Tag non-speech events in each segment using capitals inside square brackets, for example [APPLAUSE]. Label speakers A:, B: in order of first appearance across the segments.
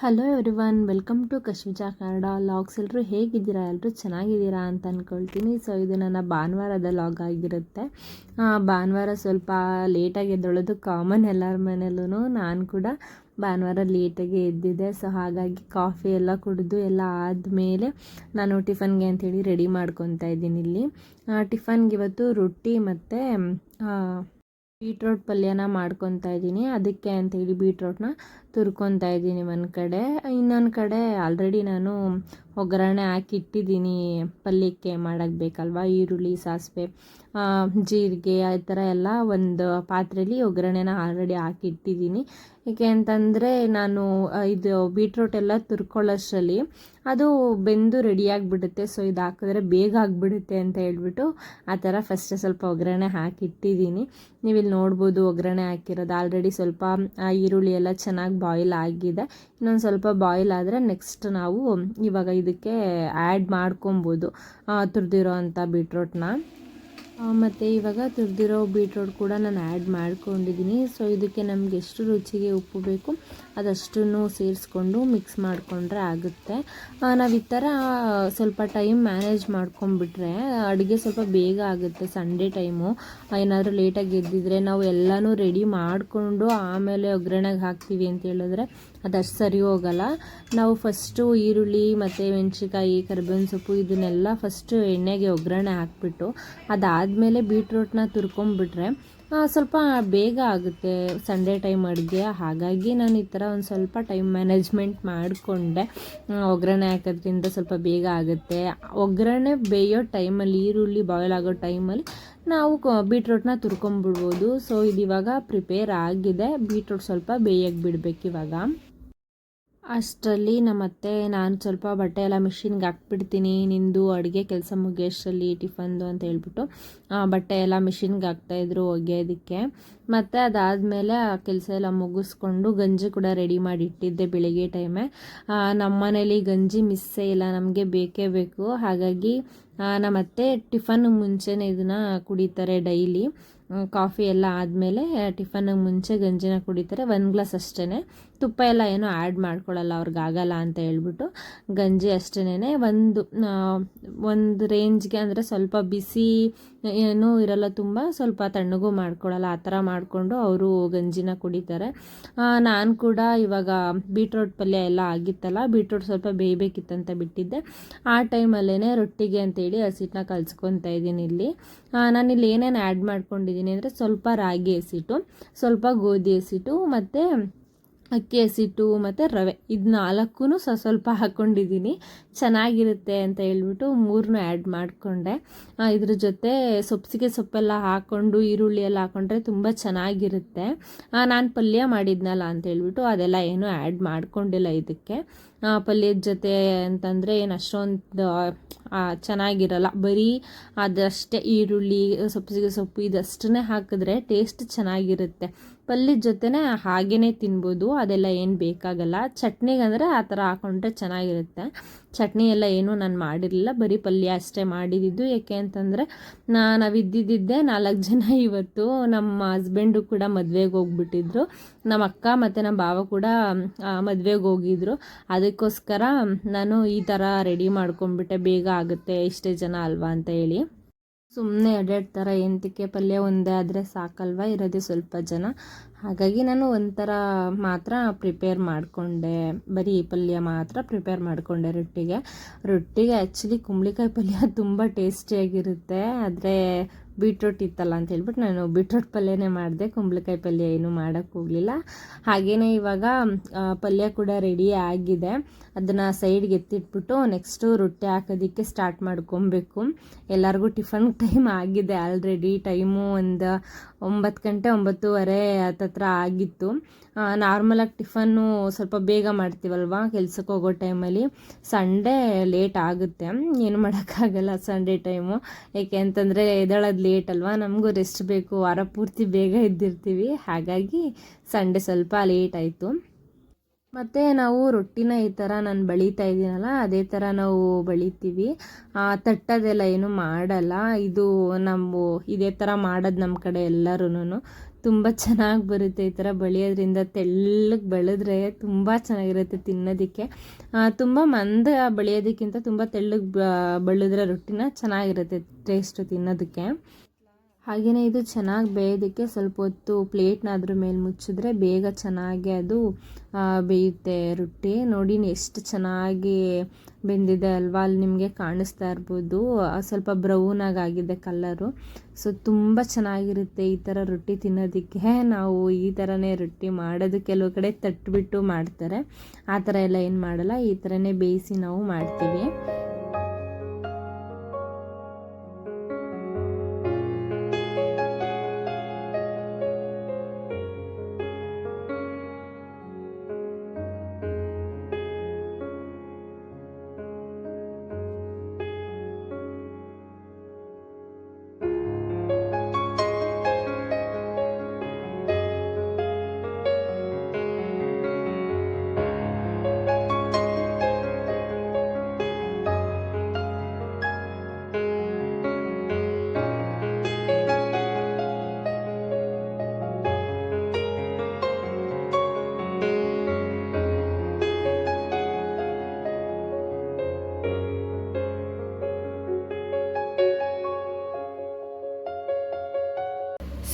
A: Hello everyone welcome to Kashmija Kannada logs ಎಲ್ಲರೂ ಹೇಗಿದ್ದೀರಾ? ಎಲ್ಲರೂ ಚೆನ್ನಾಗಿದ್ದೀರಾ ಅಂತ ಅಂದ್ಕೊಳ್ತೀನಿ ಸೊ ಇದು ನನ್ನ ಭಾನುವಾರದ ಲಾಗ್ ಆಗಿರುತ್ತೆ. ಭಾನುವಾರ ಸ್ವಲ್ಪ ಲೇಟಾಗಿ ಎದ್ದೊಳೋದು ಕಾಮನ್ ಎಲ್ಲರ ಮನೆಯಲ್ಲೂ ನಾನು ಕೂಡ ಭಾನುವಾರ ಲೇಟಾಗಿ ಎದ್ದಿದ್ದೆ. ಸೊ ಹಾಗಾಗಿ ಕಾಫಿ ಎಲ್ಲ ಕುಡಿದು ಎಲ್ಲ ಆದಮೇಲೆ ನಾನು ಟಿಫನ್ಗೆ ಅಂಥೇಳಿ ರೆಡಿ ಮಾಡ್ಕೊತಾ ಇದ್ದೀನಿ ಇಲ್ಲಿ. ಟಿಫನ್ಗೆ ಇವತ್ತು ರೊಟ್ಟಿ ಮತ್ತು ಬೀಟ್ರೋಟ್ ಪಲ್ಯನ ಮಾಡ್ಕೊತಾ ಇದ್ದೀನಿ. ಅದಕ್ಕೆ ಅಂತೇಳಿ ಬೀಟ್ರೋಟ್ನ ತುರ್ಕೊತಾ ಇದ್ದೀನಿ ಒಂದು ಕಡೆ. ಇನ್ನೊಂದು ಕಡೆ ಆಲ್ರೆಡಿ ನಾನು ಒಗ್ಗರಣೆ ಹಾಕಿಟ್ಟಿದ್ದೀನಿ ಪಲ್ಯಕ್ಕೆ ಮಾಡೋಕ್ಕೆ ಬೇಕಲ್ವ? ಈರುಳ್ಳಿ, ಸಾಸಿವೆ ಜೀರಿಗೆ, ಆ ಥರ ಎಲ್ಲ ಒಂದು ಪಾತ್ರೆಯಲ್ಲಿ ಒಗ್ಗರಣೆನ ಆಲ್ರೆಡಿ ಹಾಕಿಟ್ಟಿದ್ದೀನಿ ಏಕೆ ಅಂತಂದರೆ ನಾನು ಇದು ಬೀಟ್ರೂಟ್ ಎಲ್ಲ ತುರ್ಕೊಳ್ಳೋಷ್ಟರಲ್ಲಿ ಅದು ಬೆಂದು ರೆಡಿಯಾಗಿಬಿಡುತ್ತೆ ಸೊ ಇದು ಹಾಕಿದ್ರೆ ಬೇಗ ಆಗಿಬಿಡುತ್ತೆ ಅಂತ ಹೇಳ್ಬಿಟ್ಟು ಆ ಥರ ಫಸ್ಟ್ ಸ್ವಲ್ಪ ಒಗ್ಗರಣೆ ಹಾಕಿಟ್ಟಿದ್ದೀನಿ ನೀವು ಇಲ್ಲಿ ನೋಡ್ಬೋದು ಒಗ್ಗರಣೆ ಹಾಕಿರೋದು. ಆಲ್ರೆಡಿ ಸ್ವಲ್ಪ ಈರುಳ್ಳಿ ಎಲ್ಲ ಚೆನ್ನಾಗಿ ಬಾಯ್ಲ್ ಆಗಿದೆ. ಇನ್ನೊಂದು ಸ್ವಲ್ಪ ಬಾಯ್ಲ್ ಆದರೆ ನೆಕ್ಸ್ಟ್ ನಾವು ಇವಾಗ ಇದಕ್ಕೆ ಆ್ಯಡ್ ಮಾಡ್ಕೊಬೋದು ತುರಿದಿರೋ ಅಂಥ ಬೀಟ್ರೋಟ್ನ ಮತ್ತು ಇವಾಗ ತುರಿದಿರೋ ಬೀಟ್ರೋಟ್ ಕೂಡ ನಾನು ಆ್ಯಡ್ ಮಾಡ್ಕೊಂಡಿದ್ದೀನಿ. ಸೊ ಇದಕ್ಕೆ ನಮಗೆ ಎಷ್ಟು ರುಚಿಗೆ ಉಪ್ಪು ಬೇಕು ಅದಷ್ಟನ್ನು ಸೇರಿಸ್ಕೊಂಡು ಮಿಕ್ಸ್ ಮಾಡಿಕೊಂಡ್ರೆ ಆಗುತ್ತೆ. ನಾವು ಈ ಥರ ಸ್ವಲ್ಪ ಟೈಮ್ ಮ್ಯಾನೇಜ್ ಮಾಡ್ಕೊಂಬಿಟ್ರೆ ಅಡುಗೆ ಸ್ವಲ್ಪ ಬೇಗ ಆಗುತ್ತೆ ಸಂಡೇ ಟೈಮು ಏನಾದರೂ ಲೇಟಾಗಿ ಎದ್ದಿದ್ರೆ ನಾವು ಎಲ್ಲನೂ ರೆಡಿ ಮಾಡಿಕೊಂಡು ಆಮೇಲೆ ಒಗ್ಗರಣೆಗೆ ಹಾಕ್ತೀವಿ ಅಂತ ಹೇಳಿದ್ರೆ ಅದಷ್ಟು ಸರಿ ಹೋಗಲ್ಲ. ನಾವು ಫಸ್ಟು ಈರುಳ್ಳಿ ಮತ್ತು ಮೆಣಸಿನ್ಕಾಯಿ ಕರಿಬೇವಿನ ಸೊಪ್ಪು ಇದನ್ನೆಲ್ಲ ಫಸ್ಟು ಎಣ್ಣೆಗೆ ಒಗ್ಗರಣೆ ಹಾಕ್ಬಿಟ್ಟು ಅದಾದಮೇಲೆ ಬೀಟ್ರೋಟ್ನ ತುರ್ಕೊಂಬಿಟ್ರೆ ಆ, ಸ್ವಲ್ಪ ಬೇಗ ಆಗುತ್ತೆ ಸಂಡೇ ಟೈಮ್ ಅಡುಗೆ. ಹಾಗಾಗಿ ನಾನು ಈ ಥರ ಒಂದು ಸ್ವಲ್ಪ ಟೈಮ್ ಮ್ಯಾನೇಜ್ಮೆಂಟ್ ಮಾಡಿಕೊಂಡೆ. ಒಗ್ಗರಣೆ ಹಾಕೋದ್ರಿಂದ ಸ್ವಲ್ಪ ಬೇಗ ಆಗುತ್ತೆ. ಒಗ್ಗರಣೆ ಬೇಯೋ ಟೈಮಲ್ಲಿ ಈರುಳ್ಳಿ ಬಾಯ್ಲ್ ಆಗೋ ಟೈಮಲ್ಲಿ ನಾವು ಬೀಟ್ರೋಟ್ನ ತುರ್ಕೊಂಬಿಡ್ಬೋದು. ಸೊ ಇದು ಇವಾಗ ಪ್ರಿಪೇರ್ ಆಗಿದೆ. ಬೀಟ್ರೋಟ್ ಸ್ವಲ್ಪ ಬೇಯಕ್ಕೆ ಬಿಡಬೇಕು ಇವಾಗ. ಅಷ್ಟರಲ್ಲಿ ನಮ್ಮ ಅತ್ತೆ ನಾನು ಸ್ವಲ್ಪ ಬಟ್ಟೆ ಎಲ್ಲ ಮಿಷಿನ್ಗೆ ಹಾಕ್ಬಿಡ್ತೀನಿ, ನಿಂದು ಅಡುಗೆ ಕೆಲಸ ಮುಗಿಯೋಷ್ಟರಲ್ಲಿ ಟಿಫನ್ದು ಅಂತ ಹೇಳ್ಬಿಟ್ಟು ಬಟ್ಟೆ ಎಲ್ಲ ಮಿಷಿನ್ಗೆ ಹಾಕ್ತಾಯಿದ್ರು ಒಗೆಯೋದಕ್ಕೆ. ಮತ್ತು ಅದಾದಮೇಲೆ ಆ ಕೆಲಸ ಎಲ್ಲ ಮುಗಿಸ್ಕೊಂಡು ಗಂಜಿ ಕೂಡ ರೆಡಿ ಮಾಡಿ ಇಟ್ಟಿದ್ದೆ ಬೆಳಿಗ್ಗೆ ಟೈಮೆ. ನಮ್ಮ ಮನೇಲಿ ಗಂಜಿ ಮಿಸ್ಸೇ ಇಲ್ಲ, ನಮಗೆ ಬೇಕೇ ಬೇಕು. ಹಾಗಾಗಿ ನಮ್ಮತ್ತೆ ಟಿಫನ್ ಮುಂಚೆನೇ ಇದನ್ನು ಕುಡಿತಾರೆ ಡೈಲಿ. ಕಾಫಿ ಎಲ್ಲ ಆದಮೇಲೆ ಟಿಫನ್ಗೆ ಮುಂಚೆ ಗಂಜಿನ ಕುಡಿತಾರೆ ಒಂದು ಗ್ಲಾಸ್ ಅಷ್ಟೇ ತುಪ್ಪ ಎಲ್ಲ ಏನೂ ಆ್ಯಡ್ ಮಾಡ್ಕೊಳ್ಳಲ್ಲ, ಅವ್ರಿಗೆ ಆಗಲ್ಲ ಅಂತ ಹೇಳ್ಬಿಟ್ಟು ಗಂಜಿ ಅಷ್ಟೇ ಒಂದು ಒಂದು ರೇಂಜ್ಗೆ ಅಂದರೆ ಸ್ವಲ್ಪ ಬಿಸಿ ಏನೂ ಇರಲ್ಲ ತುಂಬ, ಸ್ವಲ್ಪ ತಣ್ಣಗೂ ಮಾಡ್ಕೊಳ್ಳಲ್ಲ, ಆ ಥರ ಮಾಡಿಕೊಂಡು ಅವರು ಗಂಜಿನ ಕುಡಿತಾರೆ. ನಾನು ಕೂಡ ಇವಾಗ ಬೀಟ್ರೋಟ್ ಪಲ್ಯ ಎಲ್ಲ ಆಗಿತ್ತಲ್ಲ, ಬೀಟ್ರೋಟ್ ಸ್ವಲ್ಪ ಬೇಯಬೇಕಿತ್ತಂತ ಬಿಟ್ಟಿದ್ದೆ. ಆ ಟೈಮಲ್ಲೇ ರೊಟ್ಟಿಗೆ ಅಂತೇಳಿ ಹಸಿಟ್ಟನ್ನ ಕಲ್ಸ್ಕೊತಾ ಇದ್ದೀನಿ ಇಲ್ಲಿ. ನಾನಿಲ್ಲಿ ಏನೇನು ಆ್ಯಡ್ ಮಾಡ್ಕೊಂಡಿದ್ದೀನಿ ಅಂದರೆ ಸ್ವಲ್ಪ ರಾಗಿ ಹಸಿಟ್ಟು ಸ್ವಲ್ಪ ಗೋಧಿ ಹಸಿಟ್ಟು ಮತ್ತು ಅಕ್ಕಿ ಹಸಿಟ್ಟು ಮತ್ತು ರವೆ. ಇದು ನಾಲ್ಕೂ ಸ ಸ್ವಲ್ಪ ಹಾಕ್ಕೊಂಡಿದ್ದೀನಿ ಚೆನ್ನಾಗಿರುತ್ತೆ ಅಂತ ಹೇಳ್ಬಿಟ್ಟು ಮೂರನ್ನೂ ಆ್ಯಡ್ ಮಾಡಿಕೊಂಡೆ. ಇದ್ರ ಜೊತೆ ಸೊಪ್ಸಿಗೆ ಸೊಪ್ಪೆಲ್ಲ ಹಾಕ್ಕೊಂಡು ಈರುಳ್ಳಿ ಎಲ್ಲ ಹಾಕ್ಕೊಂಡ್ರೆ ತುಂಬ ಚೆನ್ನಾಗಿರುತ್ತೆ. ನಾನು ಪಲ್ಯ ಮಾಡಿದ್ನಲ್ಲ ಅಂತ ಹೇಳ್ಬಿಟ್ಟು ಅದೆಲ್ಲ ಏನೂ ಆ್ಯಡ್ ಮಾಡಿಕೊಂಡಿಲ್ಲ ಇದಕ್ಕೆ. ಪಲ್ಯದ ಜೊತೆ ಅಂತಂದರೆ ಏನು ಅಷ್ಟೊಂದು ಚೆನ್ನಾಗಿರಲ್ಲ. ಬರೀ ಅದಷ್ಟೇ ಈರುಳ್ಳಿ ಸೊಪ್ಪಿಗೆ ಸೊಪ್ಪು ಇದಷ್ಟನ್ನೇ ಹಾಕಿದ್ರೆ ಟೇಸ್ಟ್ ಚೆನ್ನಾಗಿರುತ್ತೆ. ಪಲ್ಯದ ಜೊತೆನೇ ಹಾಗೇ ತಿನ್ಬೋದು, ಅದೆಲ್ಲ ಏನು ಬೇಕಾಗಲ್ಲ. ಚಟ್ನಿಗೆ ಅಂದರೆ ಆ ಥರ ಹಾಕೊಂಡ್ರೆ ಚೆನ್ನಾಗಿರುತ್ತೆ. ಚಟ್ನಿ ಎಲ್ಲ ಏನೂ ನಾನು ಮಾಡಿರಲಿಲ್ಲ, ಬರೀ ಪಲ್ಯ ಅಷ್ಟೇ ಮಾಡಿದ್ದು. ಯಾಕೆ ಅಂತಂದರೆ ನಾವು ಇದ್ದಿದ್ದೆ ನಾಲ್ಕು ಜನ ಇವತ್ತು, ನಮ್ಮ ಹಸ್ಬೆಂಡು ಕೂಡ ಮದುವೆಗೆ ಹೋಗ್ಬಿಟ್ಟಿದ್ರು. ನಮ್ಮ ಅಕ್ಕ ಮತ್ತು ನಮ್ಮ ಭಾವ ಕೂಡ ಮದುವೆಗೆ ಹೋಗಿದ್ರು. ಅದಕ್ಕೋಸ್ಕರ ನಾನು ಈ ಥರ ರೆಡಿ ಮಾಡ್ಕೊಂಡ್ಬಿಟ್ಟೆ. ಬೇಗ ಆಗುತ್ತೆ, ಇಷ್ಟೇ ಜನ ಅಲ್ವಾ ಅಂತ ಹೇಳಿ. ಸುಮ್ಮನೆ ಥರ ಎಂತಕ್ಕೆ ಪಲ್ಯ ಒಂದೇ ಆದರೆ ಸಾಕಲ್ವ? ಇರೋದೇ ಸ್ವಲ್ಪ ಜನ. ಹಾಗಾಗಿ ನಾನು ಒಂಥರ ಮಾತ್ರ ಪ್ರಿಪೇರ್ ಮಾಡಿಕೊಂಡೆ. ಬರೀ ಪಲ್ಯ ಮಾತ್ರ ಪ್ರಿಪೇರ್ ಮಾಡಿಕೊಂಡೆ ರೊಟ್ಟಿಗೆ. ರೊಟ್ಟಿಗೆ ಆ್ಯಕ್ಚುಲಿ ಕುಂಬಳಿಕಾಯಿ ಪಲ್ಯ [LAUGHS] ತುಂಬ ಟೇಸ್ಟಿಯಾಗಿರುತ್ತೆ ಆದರೆ ಬೀಟ್ರೋಟ್ ಇತ್ತಲ್ಲ ಅಂತ ಹೇಳ್ಬಿಟ್ಟು ನಾನು ಬೀಟ್ರೂಟ್ ಪಲ್ಯನೇ ಮಾಡಿದೆ, ಕುಂಬಳಕಾಯಿ ಪಲ್ಯ ಏನೂ ಮಾಡೋಕ್ಕೆ ಹೋಗಲಿಲ್ಲ. ಹಾಗೆಯೇ ಇವಾಗ ಪಲ್ಯ ಕೂಡ ರೆಡಿ ಆಗಿದೆ. ಅದನ್ನು ಸೈಡ್ಗೆ ಎತ್ತಿಟ್ಬಿಟ್ಟು ನೆಕ್ಸ್ಟು ರೊಟ್ಟಿ ಹಾಕೋದಕ್ಕೆ ಸ್ಟಾರ್ಟ್ ಮಾಡ್ಕೊಬೇಕು. ಎಲ್ಲರಿಗೂ ಟಿಫನ್ ಟೈಮ್ ಆಗಿದೆ ಆಲ್ರೆಡಿ ಟೈಮು ಒಂದು ಒಂಬತ್ತು ಗಂಟೆ ಒಂಬತ್ತುವರೆ ಹತ್ತತ್ರ ಆಗಿತ್ತು. ನಾರ್ಮಲಾಗಿ ಟಿಫನ್ನು ಸ್ವಲ್ಪ ಬೇಗ ಮಾಡ್ತೀವಲ್ವ? ಕೆಲ್ಸಕ್ಕೆ ಹೋಗೋ ಟೈಮಲ್ಲಿ ಸಂಡೇ ಲೇಟ್ ಆಗುತ್ತೆ. ಏನು ಮಾಡೋಕ್ಕಾಗಲ್ಲ ಸಂಡೇ ಟೈಮು ಏಕೆ ಅಂತಂದರೆ ಎದ್ದೇಳೋದು ಲೇಟ್ ಅಲ್ವಾ? ನಮಗೂ ರೆಸ್ಟ್ ಬೇಕು. ವಾರ ಪೂರ್ತಿ ಬೇಗ ಇದ್ದಿರ್ತೀವಿ ಹಾಗಾಗಿ ಸಂಡೇ ಸ್ವಲ್ಪ ಲೇಟ್ ಆಯಿತು. ಮತ್ತು ನಾವು ರೊಟ್ಟಿನ ಈ ಥರ ನಾನು ಬಳಿತಾ ಇದ್ದೀನಲ್ಲ ಅದೇ ಥರ ನಾವು ಬಳಿತೀವಿ. ತಟ್ಟೋದೆಲ್ಲ ಏನು ಮಾಡಲ್ಲ. ಇದು ನಮ್ಮ, ಇದೇ ಥರ ಮಾಡೋದು ನಮ್ಮ ಕಡೆ ಎಲ್ಲರೂ ತುಂಬ ಚೆನ್ನಾಗಿ ಬರುತ್ತೆ ಈ ಥರ ಬೆಳೆಯೋದ್ರಿಂದ. ತೆಳ್ಳಗೆ ಬೆಳೆದ್ರೆ ತುಂಬ ಚೆನ್ನಾಗಿರುತ್ತೆ ತಿನ್ನೋದಕ್ಕೆ. ತುಂಬ ಮಂದ ಬಳಿಯೋದಕ್ಕಿಂತ ತುಂಬ ತೆಳ್ಳಗೆ ಬೆಳೆದ್ರೆ ರೊಟ್ಟಿನ ಚೆನ್ನಾಗಿರುತ್ತೆ ಟೇಸ್ಟು ತಿನ್ನೋದಕ್ಕೆ. ಹಾಗೆಯೇ ಇದು ಚೆನ್ನಾಗಿ ಬೇಯೋದಕ್ಕೆ ಸ್ವಲ್ಪ ಹೊತ್ತು ಪ್ಲೇಟ್ನ ಅದ್ರ ಮೇಲೆ ಮುಚ್ಚಿದ್ರೆ ಬೇಗ ಚೆನ್ನಾಗಿ ಅದು ಬೇಯುತ್ತೆ ರೊಟ್ಟಿ. ನೋಡಿ ಎಷ್ಟು ಚೆನ್ನಾಗಿ ಬೆಂದಿದೆ ಅಲ್ವಾ? ಅಲ್ಲಿ ನಿಮಗೆ ಕಾಣಿಸ್ತಾ ಇರ್ಬೋದು. ಸ್ವಲ್ಪ ಬ್ರೌನಾಗಿ ಆಗಿದೆ ಕಲ್ಲರು ಸೊ ತುಂಬ ಚೆನ್ನಾಗಿರುತ್ತೆ ಈ ಥರ ರೊಟ್ಟಿ ತಿನ್ನೋದಕ್ಕೆ. ನಾವು ಈ ಥರನೇ ರೊಟ್ಟಿ ಮಾಡೋದು ಕೆಲವು ಕಡೆ ತಟ್ಬಿಟ್ಟು ಮಾಡ್ತಾರೆ. ಆ ಥರ ಎಲ್ಲ ಏನು ಮಾಡಲ್ಲ. ಈ ಥರನೇ ಬೇಯಿಸಿ ನಾವು ಮಾಡ್ತೀವಿ.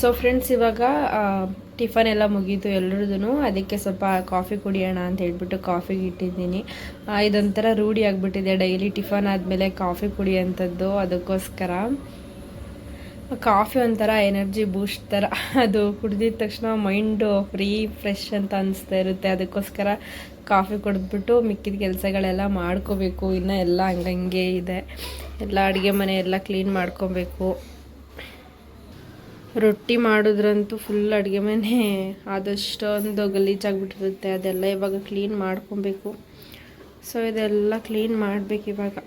A: ಸೊ ಫ್ರೆಂಡ್ಸ್ ಇವಾಗ ಟಿಫನ್ ಎಲ್ಲ ಮುಗೀತು ಎಲ್ರದ್ದು ಅದಕ್ಕೆ ಸ್ವಲ್ಪ ಕಾಫಿ ಕುಡಿಯೋಣ ಅಂತ ಹೇಳ್ಬಿಟ್ಟು ಕಾಫಿಗೆ ಇಟ್ಟಿದ್ದೀನಿ. ಇದೊಂಥರ ರೂಢಿ ಆಗಿಬಿಟ್ಟಿದೆ ಡೈಲಿ. ಟಿಫನ್ ಆದಮೇಲೆ ಕಾಫಿ ಕುಡಿಯೋಂಥದ್ದು ಅದಕ್ಕೋಸ್ಕರ. ಕಾಫಿ ಒಂಥರ ಎನರ್ಜಿ ಬೂಸ್ಟ್ ಥರ. ಅದು ಕುಡಿದಿದ ತಕ್ಷಣ ಮೈಂಡು ಫ್ರೀ, ಫ್ರೆಶ್ ಅಂತ ಅನಿಸ್ತಾ ಇರುತ್ತೆ. ಅದಕ್ಕೋಸ್ಕರ ಕಾಫಿ ಕುಡಿದ್ಬಿಟ್ಟು ಮಿಕ್ಕಿದ ಕೆಲಸಗಳೆಲ್ಲ ಮಾಡ್ಕೋಬೇಕು. ಇನ್ನೂ ಎಲ್ಲ ಹಂಗಂಗೆ ಇದೆ. ಎಲ್ಲ ಅಡುಗೆ ಮನೆ ಎಲ್ಲ ಕ್ಲೀನ್ ಮಾಡ್ಕೊಬೇಕು. ರೊಟ್ಟಿ ಮಾಡಿದ್ರಂತೂ ಫುಲ್ ಅಡುಗೆ ಮನೆ ಆದಷ್ಟೊಂದು ಗಲೀಜಾಗ್ಬಿಟ್ಟಿರುತ್ತೆ. ಅದೆಲ್ಲ ಇವಾಗ ಕ್ಲೀನ್ ಮಾಡ್ಕೊಬೇಕು. ಸೊ ಇದೆಲ್ಲ ಕ್ಲೀನ್ ಮಾಡಬೇಕು ಇವಾಗ.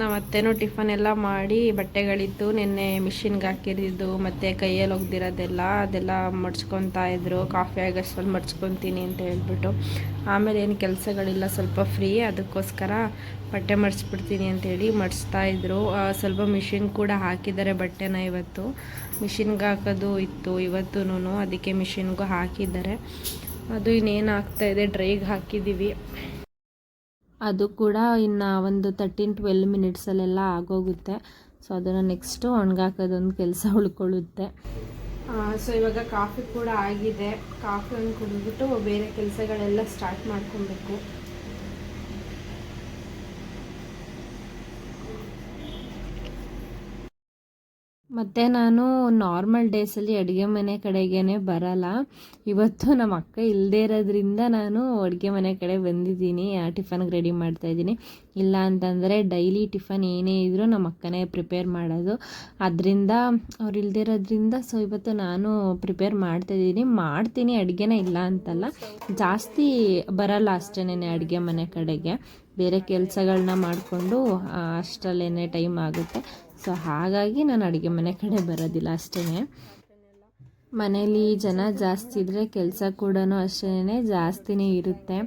A: ನಾವು ಅತ್ತೇನೂ ಟಿಫನ್ ಎಲ್ಲ ಮಾಡಿ ಬಟ್ಟೆಗಳಿದ್ದು, ನಿನ್ನೆ ಮಿಷಿನ್ಗೆ ಹಾಕಿರಿದ್ದು ಮತ್ತು ಕೈಯಲ್ಲಿ ಒಗ್ದಿರೋದೆಲ್ಲ, ಅದೆಲ್ಲ ಮಡ್ಸ್ಕೊತಾ ಇದ್ರು. ಕಾಫಿ ಆಗಷ್ಟು ಮಡ್ಸ್ಕೊತೀನಿ ಅಂತ ಹೇಳ್ಬಿಟ್ಟು. ಆಮೇಲೆ ಏನು ಕೆಲಸಗಳಿಲ್ಲ, ಸ್ವಲ್ಪ ಫ್ರೀ ಅದಕ್ಕೋಸ್ಕರ ಬಟ್ಟೆ ಮಡಿಸ್ಬಿಡ್ತೀನಿ ಅಂತೇಳಿ ಮಡಿಸ್ತಾ ಇದ್ರು. ಸ್ವಲ್ಪ ಮಿಷಿನ್ ಕೂಡ ಹಾಕಿದ್ದಾರೆ ಬಟ್ಟೆನ ಇವತ್ತು. ಮಿಷಿನ್ಗೆ ಹಾಕೋದು ಇತ್ತು ಇವತ್ತೂ ಅದಕ್ಕೆ ಮಿಷಿನ್ಗೂ ಹಾಕಿದ್ದಾರೆ. ಅದು ಇನ್ನೇನು ಆಗ್ತಾಯಿದೆ ಡ್ರೈಗೆ ಹಾಕಿದ್ದೀವಿ. ಅದು ಕೂಡ ಇನ್ನು ಒಂದು ತರ್ಟೀನ್ ಟ್ವೆಲ್ ಮಿನಿಟ್ಸಲ್ಲೆಲ್ಲ ಆಗೋಗುತ್ತೆ. ಸೊ ಅದನ್ನು ನೆಕ್ಸ್ಟು ಒಣಗಾಕೋದೊಂದು ಕೆಲಸ ಉಳ್ಕೊಳ್ಳುತ್ತೆ. ಸೊ ಇವಾಗ ಕಾಫಿ ಕೂಡ ಆಗಿದೆ. ಕಾಫಿ ಒಂದು ಕುಡಿದ್ಬಿಟ್ಟು ಬೇರೆ ಕೆಲಸಗಳೆಲ್ಲ ಸ್ಟಾರ್ಟ್ ಮಾಡ್ಕೊಬೇಕು. ಮತ್ತು ನಾನು ನಾರ್ಮಲ್ ಡೇಸಲ್ಲಿ ಅಡುಗೆ ಮನೆ ಕಡೆಗೇ ಬರಲ್ಲ. ಇವತ್ತು ನಮ್ಮ ಅಕ್ಕ ಇಲ್ಲದೇ ಇರೋದ್ರಿಂದ ನಾನು ಅಡುಗೆ ಮನೆ ಕಡೆ ಬಂದಿದ್ದೀನಿ. ಟಿಫನ್ಗೆ ರೆಡಿ ಮಾಡ್ತಾಯಿದ್ದೀನಿ ಇಲ್ಲ ಅಂತಂದರೆ ಡೈಲಿ ಟಿಫನ್ ಏನೇ ಇದ್ದರೂ ನಮ್ಮ ಅಕ್ಕನೇ ಪ್ರಿಪೇರ್ ಮಾಡೋದು. ಅದರಿಂದ ಅವ್ರು ಇಲ್ಲದೇ ಇರೋದ್ರಿಂದ ಸೊ ಇವತ್ತು ನಾನು ಪ್ರಿಪೇರ್ ಮಾಡ್ತಾಯಿದ್ದೀನಿ ಮಾಡ್ತೀನಿ, ಅಡುಗೆನೇ ಇಲ್ಲ ಅಂತಲ್ಲ. ಜಾಸ್ತಿ ಬರಲ್ಲ ಅಷ್ಟೇನೆ ಅಡುಗೆ ಮನೆ ಕಡೆಗೆ. ಬೇರೆ ಕೆಲಸಗಳನ್ನ ಮಾಡಿಕೊಂಡು ಅಷ್ಟರಲ್ಲೇ ಟೈಮ್ ಆಗುತ್ತೆ. ಸೊ ಹಾಗಾಗಿ ನಾನು ಅಡುಗೆ ಮನೆ ಕಡೆ ಬರೋದಿಲ್ಲ ಅಷ್ಟೇ ಮನೇಲಿ ಜನ ಜಾಸ್ತಿ ಇದ್ದರೆ ಕೆಲಸ ಕೂಡ ಅಷ್ಟೇ ಜಾಸ್ತಿನೇ ಇರುತ್ತೆ.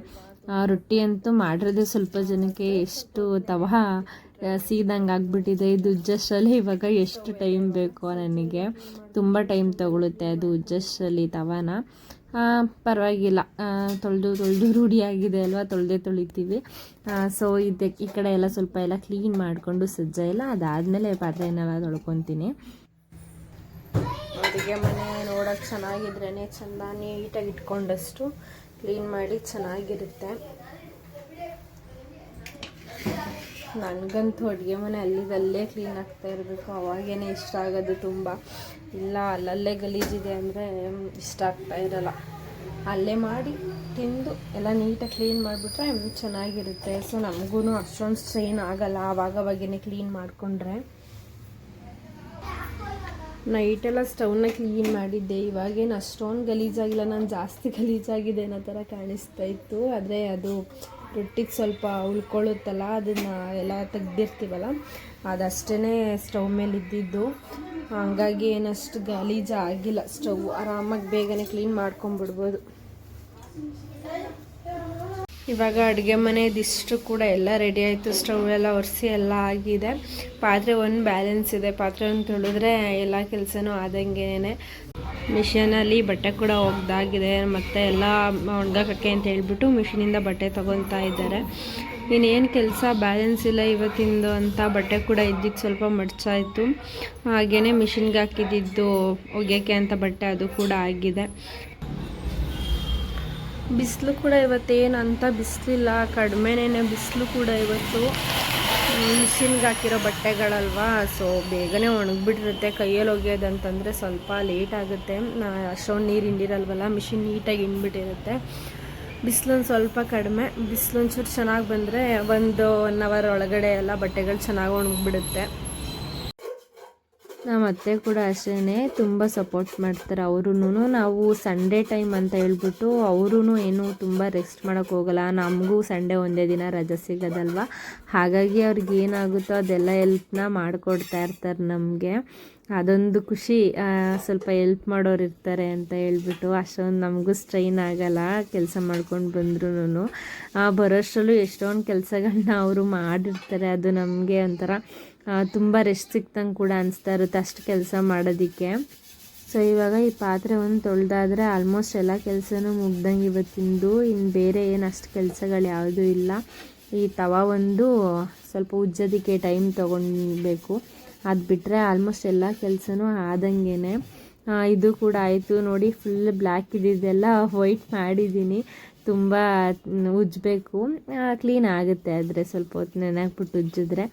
A: ರೊಟ್ಟಿ ಅಂತೂ ಮಾಡಿರೋದೇ ಸ್ವಲ್ಪ ಜನಕ್ಕೆ ಎಷ್ಟು ತವ ಸೀದಂಗೆ ಆಗಿಬಿಟ್ಟಿದೆ. ಇದು ಉಜ್ಜಷ್ಟರಲ್ಲಿ ಇವಾಗ ಎಷ್ಟು ಟೈಮ್ ಬೇಕೋ ನನಗೆ. ತುಂಬ ಟೈಮ್ ತಗೊಳುತ್ತೆ ಅದು ಉಜ್ಜಷ್ಟರಲ್ಲಿ ತವಾನ. ಪರವಾಗಿಲ್ಲ. ತೊಳೆದು ತೊಳೆದು ರೂಢಿಯಾಗಿದೆ ಅಲ್ವಾ? ತೊಳೆದೇ ತೊಳಿತೀವಿ. ಸೊ ಇದೆ ಈ ಕಡೆ ಎಲ್ಲ ಸ್ವಲ್ಪ ಎಲ್ಲ ಕ್ಲೀನ್ ಮಾಡಿಕೊಂಡು ಸಜ್ಜ ಎಲ್ಲ ಅದಾದಮೇಲೆ ಪಾತ್ರೆನೆಲ್ಲ ತೊಳ್ಕೊತೀನಿ. ಅಡುಗೆ ಮನೆ ನೋಡೋಕೆ ಚೆನ್ನಾಗಿದ್ರೇ ಚೆಂದ ನೀಟಾಗಿ ಇಟ್ಕೊಂಡಷ್ಟು ಕ್ಲೀನ್ ಮಾಡಿ ಚೆನ್ನಾಗಿರುತ್ತೆ. ನನಗಂತೂ ಅಡುಗೆ ಮನೆ ಅಲ್ಲಿದಲ್ಲೇ ಕ್ಲೀನ್ ಆಗ್ತಾ ಇರಬೇಕು. ಅವಾಗೇನೆ ಇಷ್ಟ ಆಗೋದು ತುಂಬ. ಇಲ್ಲ, ಅಲ್ಲಲ್ಲೇ ಗಲೀಜಿದೆ ಅಂದರೆ ಇಷ್ಟ ಆಗ್ತಾ ಇರಲ್ಲ. ಅಲ್ಲೇ ಮಾಡಿ ತಿಂದು ಎಲ್ಲ ನೀಟಾಗಿ ಕ್ಲೀನ್ ಮಾಡಿಬಿಟ್ರೆ ಚೆನ್ನಾಗಿರುತ್ತೆ. ಸೊ ನಮಗೂ ಅಷ್ಟೊಂದು ಸ್ಟ್ರೈನ್ ಆಗಲ್ಲ. ಆವಾಗವಾಗೇ ಕ್ಲೀನ್ ಮಾಡಿಕೊಂಡ್ರೆ. ನೈಟೆಲ್ಲ ಸ್ಟವ್ನ ಕ್ಲೀನ್ ಮಾಡಿದ್ದೆ. ಇವಾಗೇನು ಅಷ್ಟೊಂದು ಗಲೀಜಾಗಿಲ್ಲ. ನಾನು ಜಾಸ್ತಿ ಗಲೀಜಾಗಿದೆ ಅನ್ನೋ ಥರ ಕಾಣಿಸ್ತಾ ಇತ್ತು. ಆದರೆ ಅದು ರೊಟ್ಟಿಗೆ ಸ್ವಲ್ಪ ಉಳ್ಕೊಳ್ಳುತ್ತಲ್ಲ, ಅದನ್ನು ಎಲ್ಲ ತೆಗ್ದಿರ್ತೀವಲ್ಲ ಅದಷ್ಟೇ ಸ್ಟವ್ ಮೇಲೆ ಇದ್ದಿದ್ದು. ಹಾಗಾಗಿ ಏನಷ್ಟು ಗಲೀಜು ಆಗಿಲ್ಲ, ಸ್ಟವ್ ಆರಾಮಾಗಿ ಬೇಗನೆ ಕ್ಲೀನ್ ಮಾಡ್ಕೊಂಬಿಡ್ಬೋದು. ಇವಾಗ ಅಡುಗೆ ಮನೆದಿಷ್ಟು ಕೂಡ ಎಲ್ಲ ರೆಡಿ ಆಯಿತು, ಸ್ಟವ್ ಎಲ್ಲ ಒರೆಸಿ ಎಲ್ಲ ಆಗಿದೆ. ಪಾತ್ರೆ ಒಂದು ಬ್ಯಾಲೆನ್ಸ್ ಇದೆ, ಪಾತ್ರೆ ಒಂದು ತೊಳೆದ್ರೆ ಎಲ್ಲ ಕೆಲಸನೂ ಆದಂಗೆನೆ. ಮಿಷನಲ್ಲಿ ಬಟ್ಟೆ ಕೂಡ ಒಗ್ದಾಗಿದೆ. ಮತ್ತು ಎಲ್ಲ ಒಣಗಾಕಕ್ಕೆ ಅಂತ ಹೇಳ್ಬಿಟ್ಟು ಮಿಷಿನಿಂದ ಬಟ್ಟೆ ತೊಗೊತಾ ಇದ್ದಾರೆ. ಇನ್ನೇನು ಕೆಲಸ ಬ್ಯಾಲೆನ್ಸ್ ಇಲ್ಲ ಇವತ್ತಿಂದು ಅಂತ ಬಟ್ಟೆ ಕೂಡ ಇದ್ದಿದ್ದು ಸ್ವಲ್ಪ ಮಡ್ಚಾಯಿತು. ಹಾಗೆಯೇ ಮಿಷಿನ್ಗೆ ಹಾಕಿದ್ದಿದ್ದು ಒಗೆಯೋಕ್ಕೆ ಅಂತ ಬಟ್ಟೆ ಅದು ಕೂಡ ಆಗಿದೆ. ಬಿಸಿಲು ಕೂಡ ಇವತ್ತೇನು ಅಂತ ಬಿಸಿಲಿಲ್ಲ. ಕಡಿಮೆನೇ ಬಿಸಿಲು ಕೂಡ ಇವತ್ತು. ಮಿಷಿನ್ಗೆ ಹಾಕಿರೋ ಬಟ್ಟೆಗಳಲ್ವಾ? ಸೊ ಬೇಗನೆ ಒಣಗಿಬಿಟ್ಟಿರುತ್ತೆ. ಕೈಯಲ್ಲಿ ಒಗೆಯೋದಂತಂದರೆ ಸ್ವಲ್ಪ ಲೇಟ್ ಆಗುತ್ತೆ. ಅಷ್ಟೊಂದು ನೀರು ಹಿಂಡಿರಲ್ವಲ್ಲ? ಮಿಷಿನ್ ನೀಟಾಗಿ ಹಿಂಡ್ಬಿಟ್ಟಿರುತ್ತೆ. ಬಿಸಿಲೊಂದು ಸ್ವಲ್ಪ ಕಡಿಮೆ. ಬಿಸಿಲೊಂಚೂರು ಚೆನ್ನಾಗಿ ಬಂದರೆ ಒಂದು ಒನ್ ಅವರ್ ಒಳಗಡೆ ಎಲ್ಲ ಬಟ್ಟೆಗಳು ಚೆನ್ನಾಗಿ ಒಣಗಿಬಿಡುತ್ತೆ. ನಮ್ಮ ಅತ್ತೆ ಕೂಡ ಅಷ್ಟೇ ತುಂಬ ಸಪೋರ್ಟ್ ಮಾಡ್ತಾರೆ. ಅವ್ರೂ ನಾವು ಸಂಡೇ ಟೈಮ್ ಅಂತ ಹೇಳ್ಬಿಟ್ಟು ಅವರೂ ಏನು ತುಂಬ ರೆಸ್ಟ್ ಮಾಡೋಕ್ಕೆ ಹೋಗಲ್ಲ. ನಮಗೂ ಸಂಡೇ ಒಂದೇ ದಿನ ರಜೆ ಸಿಗೋದಲ್ವ? ಹಾಗಾಗಿ ಅವ್ರಿಗೆ ಏನಾಗುತ್ತೋ ಅದೆಲ್ಲ ಎಲ್ಪ್ನ ಮಾಡಿಕೊಡ್ತಾ ಇರ್ತಾರೆ ನಮಗೆ. ಅದೊಂದು ಖುಷಿ. ಸ್ವಲ್ಪ ಎಲ್ಪ್ ಮಾಡೋರು ಇರ್ತಾರೆ ಅಂತ ಹೇಳ್ಬಿಟ್ಟು ಅಷ್ಟೊಂದು ನಮಗೂ ಸ್ಟ್ರೈನ್ ಆಗಲ್ಲ ಕೆಲಸ ಮಾಡ್ಕೊಂಡು ಬಂದ್ರೂ ಬರೋಷ್ಟರಲ್ಲೂ ಎಷ್ಟೊಂದು ಕೆಲಸಗಳನ್ನ ಅವರು ಮಾಡಿರ್ತಾರೆ. ಅದು ನಮಗೆ ಒಂಥರ ತುಂಬ ರೆಸ್ಟ್ ಸಿಕ್ತಂಗೆ ಕೂಡ ಅನಿಸ್ತಾ ಇರುತ್ತೆ ಅಷ್ಟು ಕೆಲಸ ಮಾಡೋದಕ್ಕೆ. ಸೊ ಇವಾಗ ಈ ಪಾತ್ರೆ ಒಂದು ತೊಳೆದಾದ್ರೆ ಆಲ್ಮೋಸ್ಟ್ ಎಲ್ಲ ಕೆಲಸನೂ ಮುಗ್ದಂಗೆ ಇವತ್ತಿಂದು. ಇನ್ನು ಬೇರೆ ಏನು ಅಷ್ಟು ಕೆಲಸಗಳು ಯಾವುದೂ ಇಲ್ಲ. ಈ ತವ ಒಂದು ಸ್ವಲ್ಪ ಉಜ್ಜೋದಕ್ಕೆ ಟೈಮ್ ತೊಗೊಳ್ಬೇಕು ಅದು ಬಿಟ್ಟರೆ ಆಲ್ಮೋಸ್ಟ್ ಎಲ್ಲ ಕೆಲಸನೂ ಆದಂಗೆ ಇದು ಕೂಡ ಆಯಿತು. ನೋಡಿ ಫುಲ್ ಬ್ಲ್ಯಾಕ್ ಇದ್ದಿದ್ದೆಲ್ಲ ವೈಟ್ ಮಾಡಿದ್ದೀನಿ. ತುಂಬ ಉಜ್ಜಬೇಕು ಕ್ಲೀನ್ ಆಗುತ್ತೆ ಆದರೆ ಸ್ವಲ್ಪ ಹೊತ್ತು ನೆನಾಕ್ಬಿಟ್ಟು ಉಜ್ಜಿದ್ರೆ.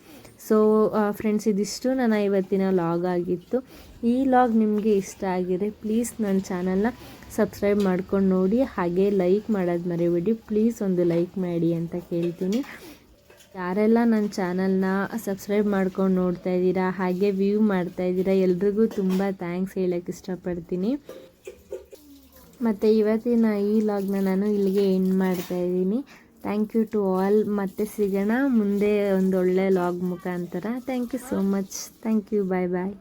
A: ಸೊ ಫ್ರೆಂಡ್ಸ್ ಇದಿಷ್ಟು ನನ್ನ ಇವತ್ತಿನ ಲಾಗ್ ಆಗಿತ್ತು. ಈ ಲಾಗ್ ನಿಮಗೆ ಇಷ್ಟ ಆಗಿದೆ ಪ್ಲೀಸ್ ನನ್ನ ಚಾನಲ್ನ ಸಬ್ಸ್ಕ್ರೈಬ್ ಮಾಡ್ಕೊಂಡು ನೋಡಿ. ಹಾಗೆ ಲೈಕ್ ಮಾಡೋದು ಮರಿಬೇಡಿ. ಪ್ಲೀಸ್ ಒಂದು ಲೈಕ್ ಮಾಡಿ ಅಂತ ಕೇಳ್ತೀನಿ. ಯಾರೆಲ್ಲ ನನ್ನ ಚಾನಲ್ನ ಸಬ್ಸ್ಕ್ರೈಬ್ ಮಾಡ್ಕೊಂಡು ನೋಡ್ತಾ ಇದ್ದೀರಾ, ಹಾಗೆ ವ್ಯೂ ಮಾಡ್ತಾ ಇದ್ದೀರಾ, ಎಲ್ರಿಗೂ ತುಂಬ ಥ್ಯಾಂಕ್ಸ್ ಹೇಳೋಕ್ಕೆ ಇಷ್ಟಪಡ್ತೀನಿ. ಮತ್ತು ಇವತ್ತಿನ ಈ ಲಾಗ್ನ ನಾನು ಇಲ್ಲಿಗೆ ಎಂಡ್ ಮಾಡ್ತಾ ಇದ್ದೀನಿ. ಥ್ಯಾಂಕ್ ಯು ಟು ಆಲ್ ಮತ್ತೆ ಸಿಗೋಣ ಮುಂದೆ ಒಂದು ಒಳ್ಳೆ ಲಾಗ್ ಮುಖಾಂತರ. Thank you so much thank you bye bye